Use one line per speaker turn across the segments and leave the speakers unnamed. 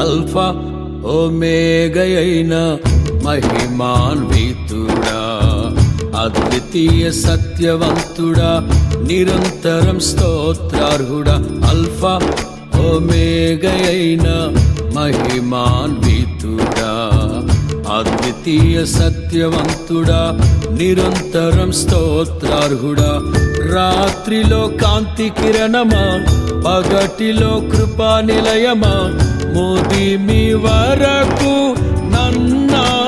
Alpha ఓమేగయైన మహిమాన్వితుడా అద్వితీయ సత్యవంతుడా నిరంతరం స్తోత్రార్హుడా. Alpha ఓమేగయైన మహిమాన్వితుడా అద్వితీయ సత్యవంతుడా నిరంతరం స్తోత్రార్హుడా. రాత్రిలో కాంతి కిరణమా పగటిలో కృపా నిలయమా మోది మీ వరకు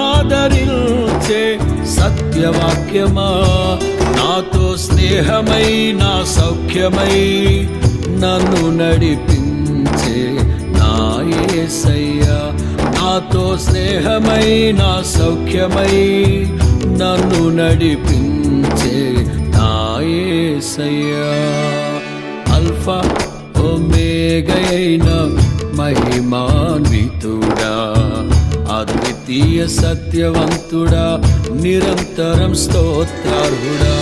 నన్నాదరించే సత్యవాక్యమా? నాతో స్నేహమై నా సౌఖ్యమై నన్ను నడిపించే నా యేసయ్యా నాతో స్నేహమై నా సౌఖ్యమై నన్ను నడిపించే నా యేసయ్యా అల్ఫా ఒమేగైన మహిమ అద్వితీయ సత్యవంతుడా నిరంతరం స్తోత్రార్హుడా.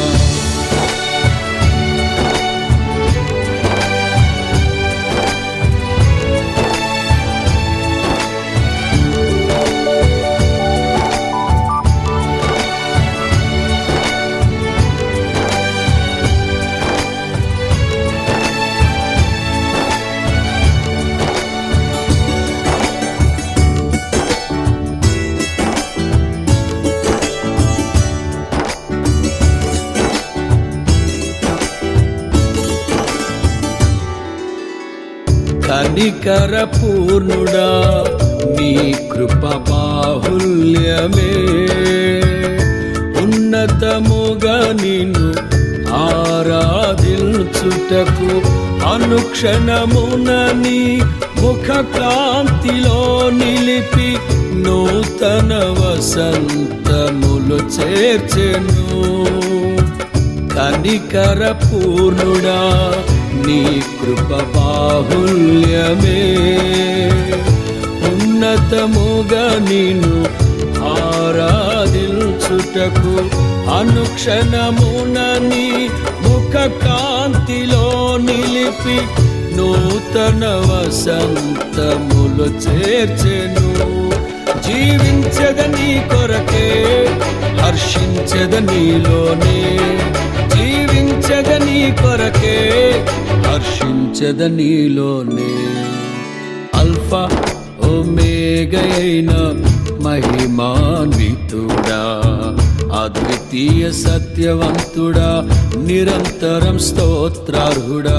కనికర పూర్ణుడా నీ కృప బాహుల్యమే. ఉన్నతముగా నిన్ను ఆరాధించుటకు అనుక్షణమున నీ ముఖ కాంతిలో నిలిపి నూతన వసంతములు చేర్చెను. కనికర పూర్ణుడా నీ కృప బాహుల్యమే. ఉన్నతముగా నేను ఆరాధించుటకు అనుక్షణమున నీ ముఖ కాంతిలో నిలిపి నూతన వసంతములు చేర్చెను. జీవించదని కొరకే హర్షించద నీలోనే. కొరకే హర్షించద నీలోనే. అల్ఫా ఓమేగైన మహిమాన్వితుడా అద్వితీయ సత్యవంతుడా నిరంతరం స్తోత్రార్హుడా.